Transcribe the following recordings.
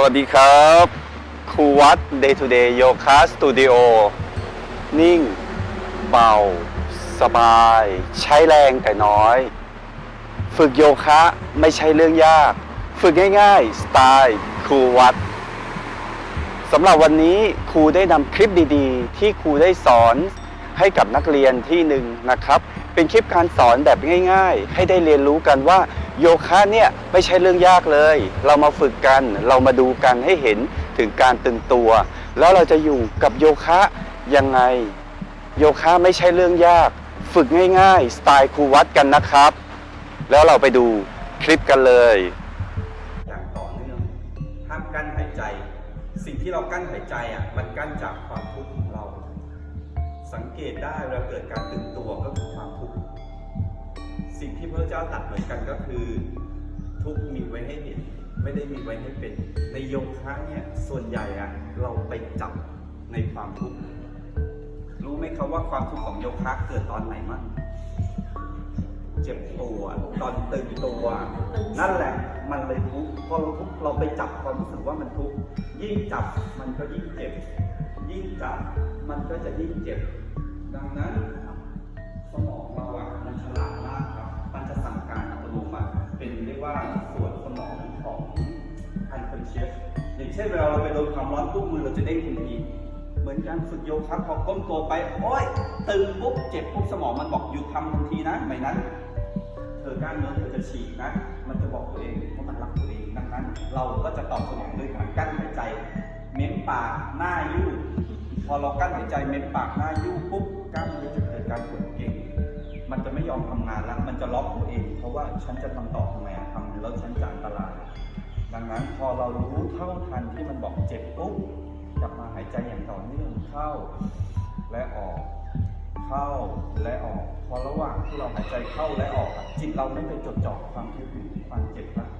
สวัสดีครับครูวัด Day to Day Yoga Studio นิ่ง เบา สบาย ใช้แรงแต่น้อย ฝึกโยคะไม่ใช่เรื่องยาก ฝึกง่ายๆ สไตล์ครูวัดสำหรับวันนี้ครูได้นำคลิปดีๆ ที่ครูได้สอนให้กับนักเรียนที่หนึ่งนะครับ เป็นคลิปการสอนแบบง่าย ๆ ให้ได้เรียนรู้กันว่า โยคะเนี่ยไม่ใช่เรื่องยากเลย เรามาฝึกกัน เรามาดูกันให้เห็นถึงการตึงตัว แล้วเราจะอยู่กับโยคะยังไง โยคะไม่ใช่เรื่องยาก ฝึกง่ายๆ สไตล์ครูวัดกันนะครับ แล้วเราไปดูคลิปกันเลย อย่างต่อเนื่องห้ามกั้นหายใจ สิ่งที่เรากั้นหายใจอะมันกั้นจากความทุกข์ของเรา สังเกตได้เวลาเกิดการตึงตัวก็ ระเจ้าตัดเหมือนกันก็คือ ทุกมีไว้ให้เห็น ไม่ได้มีไว้ให้เป็น ในโยคะเนี่ยส่วนใหญ่อะเราไปจับในความทุกข์รู้ไหมครับว่าความทุกข์ของโยคะเกิดตอนไหนมั่งเจ็บตัวตอนตึงตัวนั่นแหละมันเลยทุกข์พอเราทุกข์เราไปจับความรู้สึกว่ามันทุกข์ยิ่งจับมันก็ยิ่งเจ็บ ยิ่งจับมันก็จะยิ่งเจ็บ ดังนั้น สมองเราอะมันฉลาด ว่าส่วนสมองของ unconscious อย่างเช่นเวลาเราไปโดนความร้อนปุ๊บมือเราจะเด้งทันทีเหมือนการฝึกโยคะพอก้มตัวไปโอ๊ยตึงปุ๊บเจ็บปุ๊บสมองมันบอกหยุดทำทันทีนะไม่นั้นเธอกล้ามเนื้อเธอจะฉีกนะ มันจะบอกตัวเองว่ามันรักตัวเองดังนั้น เราก็จะตอบสนองด้วยการกั้นหายใจ เม้มปากหน้ายู่พอเรากั้นหายใจเม้มปากหน้ายู่ปุ๊บกล้ามเนื้อจะเกิดการกดเก่ง มันจะไม่ยอมทำงานแล้ว มันจะล็อกตัวเอง เพราะว่าฉันจะทำต่อทำไมทำแล้วฉันจะอันตรายดังนั้นพอเรารู้เท่าทันที่มันบอกเจ็บปุ๊บกลับมาหายใจอย่างต่อเนื่องเข้า และออก เข้าและออก พอระหว่างที่เราหายใจเข้าและออกจิตเราไม่ไปจดจ่อความทุกข์ความเจ็บละร่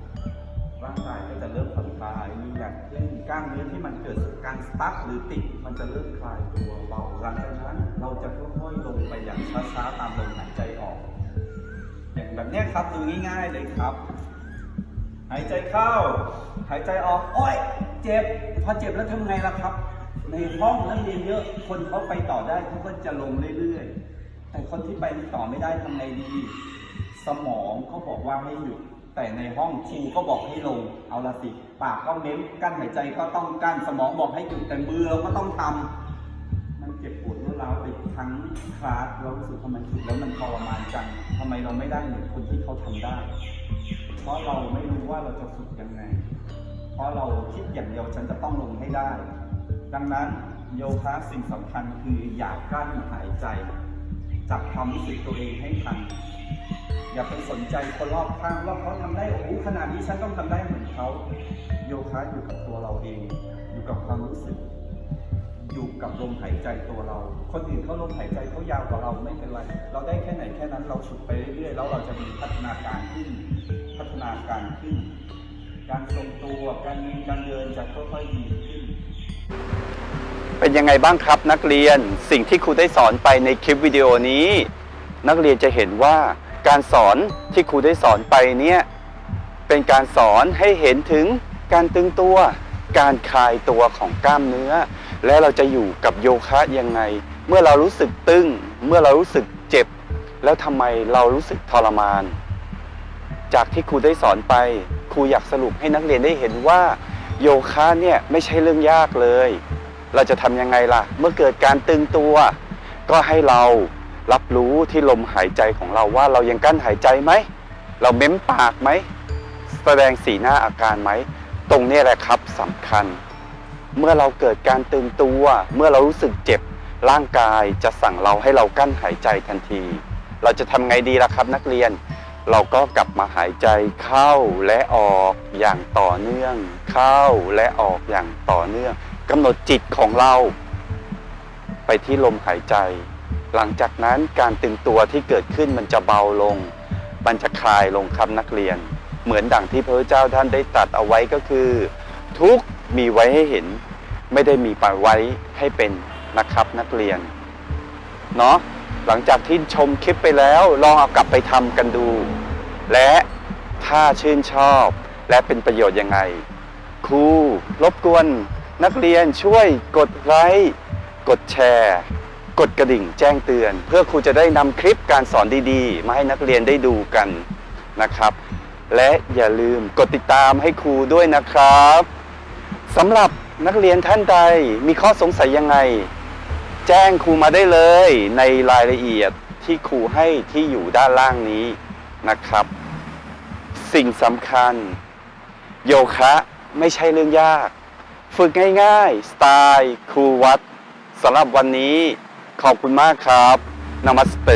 กล้ามเนื้อที่มันเกิดการสตั๊กหรือติดมันจะเริ่มคลายตัวเบาหลังจากนั้นเราจะค่อยๆลงไปอย่างช้าๆตามลมหายใจออก อย่างแบบนี้ครับดูง่ายๆเลยครับ หายใจเข้า หายใจออกโอ้ยเจ็บพอเจ็บแล้วทำไงล่ะครับ ในห้องนักเรียนเยอะคนเขาไปต่อได้เขาก็จะลงเรื่อยๆ แต่คนที่ไปต่อไม่ได้ทำไงดี สมองเขาบอกว่าให้หยุด แต่ในห้องครูก็บอกให้ลงเอาละสิ ปากก็เม้มกั้นหายใจก็ต้องกั้นสมองบอกให้หยุดแต่มือเราก็ต้องทำมันเจ็บปวดรวดร้าวไปทั้งคลาสเรารู้สึกทำไมฝึกแล้วมันทรมานจังทำไมเราไม่ได้เหมือนคนที่เขาทำได้ เพราะเราไม่รู้ว่าเราจะฝึกยังไง เพราะเราคิดอย่างเดียวฉันจะต้องลงให้ได้ ดังนั้นโยคะสิ่งสำคัญคืออย่ากั้นหายใจจับความรู้สึกตัวเองให้ทัน อย่าไปสนใจคนรอบข้างว่าเขาทำได้โอ้โหขนาดนี้ฉันต้องทำได้เหมือนเขาโยคะอยู่กับตัวเราเอง อยู่กับความรู้สึก อยู่กับลมหายใจตัวเรา คนอื่นเขาลมหายใจเขายาวกว่าเราไม่เป็นไร เราได้แค่ไหนแค่นั้นเราฝึกไปเรื่อยๆแล้วเราจะมีพัฒนาการขึ้น พัฒนาการขึ้น การทรงตัวการยืนการเดินจะค่อยๆดีขึ้นเป็นยังไงบ้างครับนักเรียนสิ่งที่ครูได้สอนไปในคลิปวิดีโอนี้ นักเรียนจะเห็นว่าการสอนที่ครูได้สอนไปเนี่ยเป็นการสอนให้เห็นถึงการตึงตัว การคลายตัวของกล้ามเนื้อ และเราจะอยู่กับโยคะยังไง เมื่อเรารู้สึกตึง เมื่อเรารู้สึกเจ็บ แล้วทำไมเรารู้สึกทรมาน จากที่ครูได้สอนไป ครูอยากสรุปให้นักเรียนได้เห็นว่าโยคะเนี่ยไม่ใช่เรื่องยากเลย เราจะทำยังไงล่ะ เมื่อเกิดการตึงตัว ก็ให้เรา รับรู้ที่ลมหายใจของเราว่าเรายังกั้นหายใจไหม เราเม้มปากไหม แสดงสีหน้าอาการไหม ตรงนี้แหละครับสำคัญ เมื่อเราเกิดการตึงตัว เมื่อเรารู้สึกเจ็บ ร่างกายจะสั่งเราให้เรากั้นหายใจทันที เราจะทำไงดีล่ะครับนักเรียน เราก็กลับมาหายใจเข้าและออกอย่างต่อเนื่อง เข้าและออกอย่างต่อเนื่องกำหนดจิตของเรา ไปที่ลมหายใจ หลังจากนั้นการตึงตัวที่เกิดขึ้นมันจะเบาลง มันจะคลายลงครับนักเรียน เหมือนดังที่พระเจ้าท่านได้ตัดเอาไว้ก็คือ ทุกมีไว้ให้เห็น ไม่ได้มีปไว้ให้เป็นนะครับนักเรียนเนาะหลังจากที่ชมคลิปไปแล้วลองเอากลับไปทำกันดู และถ้าชื่นชอบและเป็นประโยชน์ยังไง ครูรบกวน นักเรียนช่วยกดไลค์กดแชร์ กดกระดิ่งแจ้งเตือน เพื่อครูจะได้นำคลิปการสอนดีๆ มาให้นักเรียนได้ดูกันนะครับ และอย่าลืมกดติดตามให้ครูด้วยนะครับสำหรับนักเรียนท่านใดมีข้อสงสัยยังไง แจ้งครูมาได้เลยในรายละเอียดที่ครูให้ที่อยู่ด้านล่างนี้นะครับ สิ่งสำคัญ โยคะไม่ใช่เรื่องยาก ฝึกง่ายๆ สไตล์ครูวัดสำหรับวันนี้ ขอบคุณมากครับนามัสเต